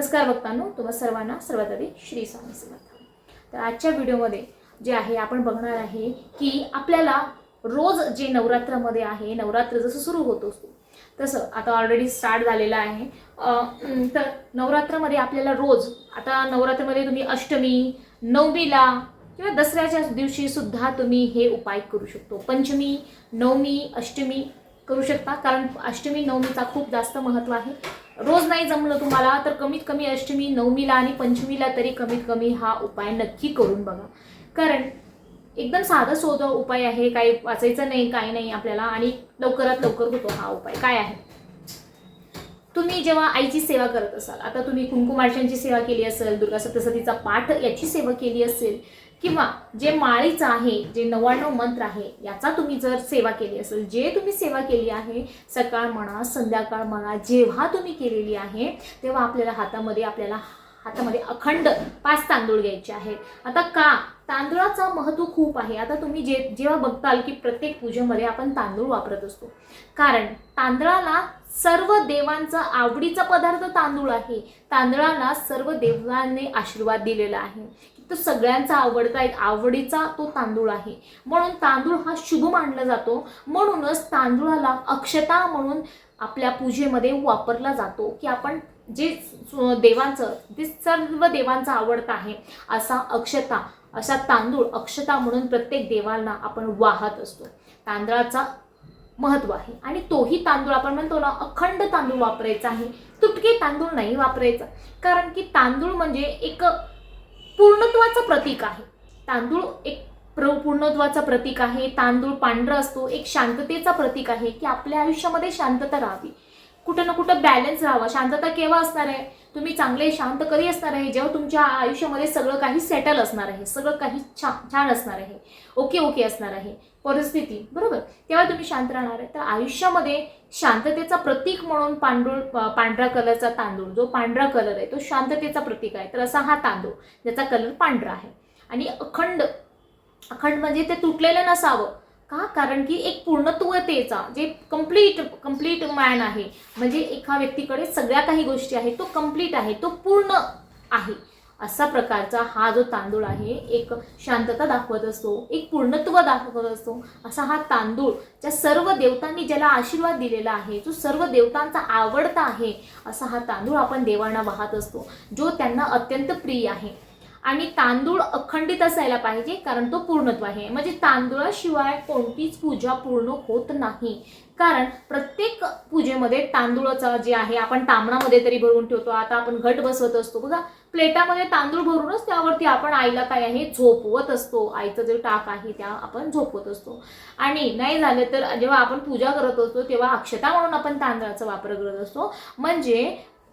नमस्कार भक्तांनो तुम्हा सर्वांना सर्वात आधी श्री स्वामी समर्थ. तर आजच्या व्हिडिओमध्ये जे आहे आपण बघणार आहे की आपल्याला रोज जे नवरात्रामध्ये आहे नवरात्र जसं सुरू होत असतो तसं आता ऑलरेडी स्टार्ट झालेलं आहे. तर नवरात्रामध्ये आपल्याला रोज आता नवरात्रामध्ये तुम्ही अष्टमी नवमीला किंवा दसऱ्याच्या दिवशी सुद्धा तुम्ही हे उपाय करू शकतो. पंचमी नवमी अष्टमी करू शकता कारण अष्टमी नवमीचा खूप जास्त महत्त्व आहे. रोज नाही जमलं तुम्हाला तर कमीत कमी अष्टमी नवमीला आणि पंचमीला तरी कमीत कमी हा उपाय नक्की करून बघा. कारण एकदम साधा सोधा उपाय आहे काही वाचायचं नाही काही नाही आपल्याला आणि लवकरात लवकर होतो हा उपाय. काय आहे? तुम्ही जेव्हा आईची सेवा करत असाल आता तुम्ही कुंकुमार्शांची सेवा केली असेल दुर्गा सप्तसतीचा पाठ याची सेवा केली असेल किंवा जे माळीचं आहे जे नव्याण्णव मंत्र आहे याचा तुम्ही जर सेवा केली असेल जे तुम्ही सेवा केली आहे सकाळ म्हणा संध्याकाळ म्हणा जेव्हा तुम्ही केलेली आहे तेव्हा आपल्याला हातामध्ये आपल्याला हातामध्ये अखंड पाच तांदूळ घ्यायचे आहेत. आता का? तांदळाचं महत्त्व खूप आहे. आता तुम्ही जे जेव्हा बघताल की प्रत्येक पूजेमध्ये आपण तांदूळ वापरत असतो. कारण तांदळाला सर्व देवांचा आवडीचा पदार्थ तांदूळ आहे. तांदळाला सर्व देवांनी आशीर्वाद दिलेला आहे. तो सगळ्यांचा आवडता एक आवडीचा तो तांदूळ आहे. म्हणून तांदूळ हा शुभ मानला जातो. म्हणूनच तांदूळाला अक्षता म्हणून आपल्या पूजेमध्ये वापरला जातो की आपण जे देवांचं ते सर्व देवांचा आवडता आहे असा अक्षता असा तांदूळ अक्षता म्हणून प्रत्येक देवांना आपण वाहत असतो. तांदळाचा महत्त्व आहे. आणि तोही तांदूळ आपण म्हणतो ना अखंड तांदूळ वापरायचा आहे. तुटके तांदूळ नाही वापरायचा. कारण की तांदूळ म्हणजे एक पूर्णत्वाचं प्रतीक आहे. तांदूळ एक पूर्णत्वाचं प्रतीक आहे. तांदूळ पांढरा असतो. एक शांततेचा प्रतीक आहे की आपल्या आयुष्यामध्ये शांतता राहावी. कुठं ना कुठं बॅलन्स राहावा. शांतता केव्हा असणार आहे? तुम्ही चांगले शांत कधी असणार आहे. जेव्हा तुमच्या आयुष्यामध्ये सगळं काही सेटल असणार आहे. सगळं काही छान छान असणार आहे. ओके ओके असणार आहे. परिस्थिती बरोबर? तेव्हा तुम्ही शांत राहणार आहे. तर आयुष्यामध्ये शांततेचा प्रतीक म्हणून पांढूळ पांढरा कलरचा तांदूळ जो पांढरा कलर आहे तो शांततेचा प्रतीक आहे. तर असा हा तांदूळ ज्याचा कलर पांढरा आहे. आणि अखंड अखंड म्हणजे ते तुटलेलं नसावं. का? कारण की एक पूर्णत्वतेचा जे कंप्लीट कंप्लीट मॅन आहे म्हणजे एका व्यक्तीकडे सगळ्या काही गोष्टी आहेत तो कंप्लीट आहे तो पूर्ण आहे. असा प्रकारचा हा जो तांदूळ आहे एक शांतता दाखवत असतो एक पूर्णत्व दाखवत असतो. असा हा तांदूळ ज्या सर्व देवतांनी ज्याला आशीर्वाद दिलेला आहे जो सर्व देवतांचा आवडता आहे असा हा तांदूळ आपण देवांना वाहत असतो जो त्यांना अत्यंत प्रिय आहे. आणि तांदूळ अखंडित असायला पाहिजे कारण तो पूर्णत्व आहे. म्हणजे तांदुळाशिवाय कोणतीच पूजा पूर्ण होत नाही. कारण प्रत्येक पूजेमध्ये तांदूळाचा जे आहे आपण तांबणामध्ये तरी भरून ठेवतो. आता आपण घट बसवत असतो बघा. प्लेटामध्ये तांदूळ भरूनच त्यावरती आपण आईला काय आहे झोपवत असतो. आईचं जे टाक आहे त्या आपण झोपवत असतो. आणि नाही झालं तर जेव्हा आपण पूजा करत असतो तेव्हा अक्षता म्हणून आपण तांदळाचा वापर करत असतो. म्हणजे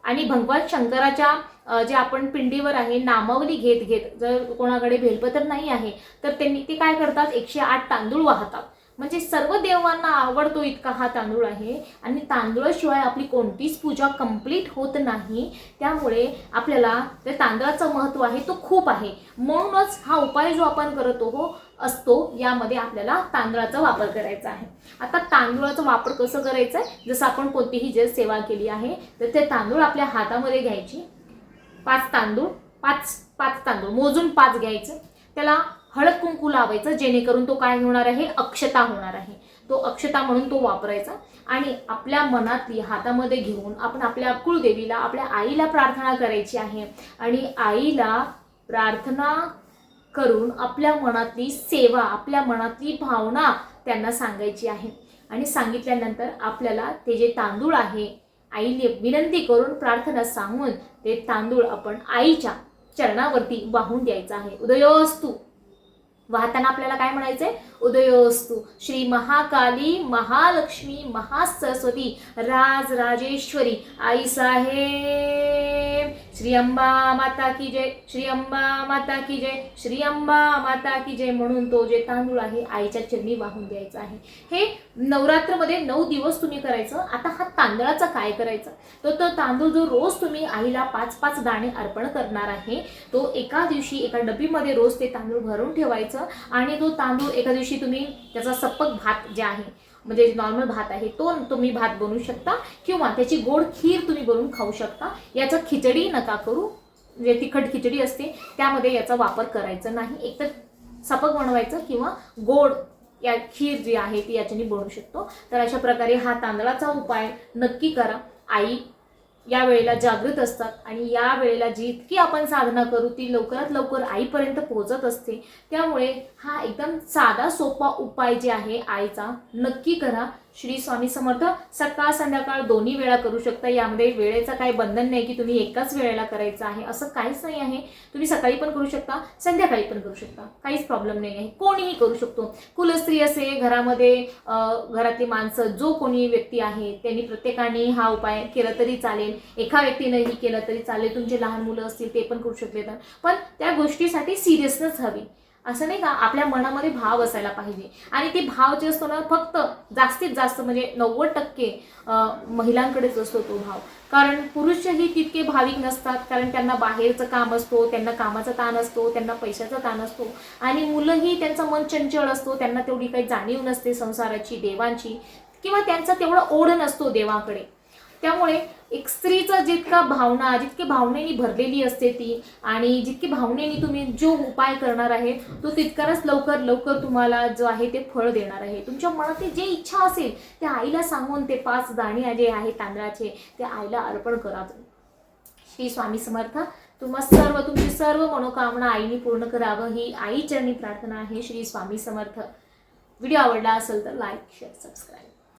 आणि भगवान शंकराच्या जे आपण पिंडीवर आहे नामावली घेत घेत जर कोणाकडे भेलपत्र नाही आहे तर त्यांनी ते काय करतात? एकशे आठ तांदूळ वाहतात. म्हणजे सर्व देवांना आवडतो इतका हा तांदूळ आहे. आणि तांदूळाशिवाय आपली कोणतीच पूजा कंप्लीट होत नाही. त्यामुळे आपल्याला ते तांदळाचं महत्त्व आहे तो खूप आहे. म्हणूनच हा उपाय जो आपण करतो हो असतो यामध्ये आपल्याला तांदळाचा वापर करायचा आहे. आता तांदूळाचा वापर कसं करायचं आहे? जसं आपण कोणतीही जर सेवा केली आहे तर ते तांदूळ आपल्या हातामध्ये घ्यायचे. पाच तांदूळ पाच पाच तांदूळ मोजून पाच घ्यायचं. त्याला हळद कुंकू लावायचं जेणेकरून तो काय होणार आहे? अक्षता होणार आहे. तो अक्षता म्हणून तो वापरायचा. आणि आपल्या मनातली हातामध्ये घेऊन आपण आपल्या कुळदेवीला आपल्या आईला प्रार्थना करायची आहे. आणि आईला प्रार्थना करून आपल्या मनातली सेवा आपल्या मनातली भावना त्यांना सांगायची आहे. आणि सांगितल्यानंतर आपल्याला ते जे तांदूळ आहे आईने विनंती करून प्रार्थना सांगून ते तांदूळ आपण आईच्या चरणावरती वाहून द्यायचं आहे. उदयोस्तू! वाहताना आपल्याला काय म्हणायचंय? उदयोस्तु। श्री महाकाली महालक्ष्मी महासरस्वती राज राजेश्वरी। आई साहेब श्री अंबा माता की जय श्री अंबा माता की जय श्री अंबा माता की जय म्हणून तो जे तांदूळ आहे आईच्या चरणी वाहून द्यायचा आहे. हे नवरात्रमध्ये नऊ दिवस तुम्ही करायचं आता हा तांदळाचा काय करायचा? तर तो तांदूळ जो रोज तुम्ही आईला पाच पाच दाणे अर्पण करणार आहे तो एका दिवशी एका डबीमध्ये रोज ते तांदूळ भरून ठेवायचं आणि तो तांदूळ एका दिवशी तुम्ही त्याचा सप्पक भात जे आहे म्हणजे नॉर्मल भात आहे तो तुम्ही भात बनवू शकता किंवा त्याची गोड खीर तुम्ही बनवून खाऊ शकता. याचा खिचडी नका करू. जे तिखट खिचडी असते त्यामध्ये याचा वापर करायचा नाही. एकतर सपक बनवायचं किंवा गोड या खीर जी आहे ती याच्याने बनवू शकतो. तर अशा प्रकारे हा तांदळाचा उपाय नक्की करा. आई या वेळेला जागृत असतात आणि या वेळेला जितकी आपण साधना करू ती लवकरात लवकर आईपर्यंत पोहोचत असते. त्यामुळे हा एकदम साधा सोपा उपाय जे आहे आईचा नक्की करा. श्री स्वामी समर्थ सकाळ संध्याकाळ दोन्ही वेळा करू शकता. यामध्ये वेळेचं काही बंधन नाही की तुम्ही एकाच वेळेला करायचं आहे. असं काहीच नाही आहे. तुम्ही सकाळी पण करू शकता संध्याकाळी पण करू शकता. काहीच प्रॉब्लेम नाही आहे. कोणीही करू शकतो. कुलस्त्री असे घरामध्ये घरातली माणसं जो कोणी व्यक्ती आहे त्यांनी प्रत्येकाने हा उपाय केला तरी चालेल. एका व्यक्तीनेही केलं तरी चालेल. तुमचे लहान मुलं असतील ते पण करू शकले तर पण त्या गोष्टीसाठी सिरियसनेस हवी. असं नाही का आपल्या मनामध्ये भाव असायला पाहिजे. आणि ते भाव जे असतो ना फक्त जास्तीत जास्त म्हणजे नव्वद टक्के महिलांकडेच असतो तो भाव. कारण पुरुषही तितके भाविक नसतात कारण त्यांना बाहेरचं काम असतो त्यांना कामाचा ताण असतो त्यांना पैशाचा ताण असतो. आणि मुलंही त्यांचं मन चंचल असतो त्यांना तेवढी काही जाणीव नसते संसाराची देवांची. किंवा त्यांचा तेवढा ओढ नसतो देवाकडे. त्यामुळे एक स्त्रीचं जितका भावना जितकी भावनेनी भरलेली असते ती आणि जितकी भावनेनी तुम्ही जो उपाय करणार आहे तो तितकाच लवकर लवकर तुम्हाला जो आहे ते फळ देणार आहे. तुमच्या मनात जे इच्छा असेल ते आईला सांगून ते पाच दाणे जे आहे तांदळाचे ते आईला अर्पण करा. श्री स्वामी समर्थ तुम्हा सर्व तुमची सर्व मनोकामना आईने पूर्ण करावं ही आई चरणी प्रार्थना आहे श्री स्वामी समर्थ. व्हिडिओ आवडला असेल तर लाईक शेअर सबस्क्राईब.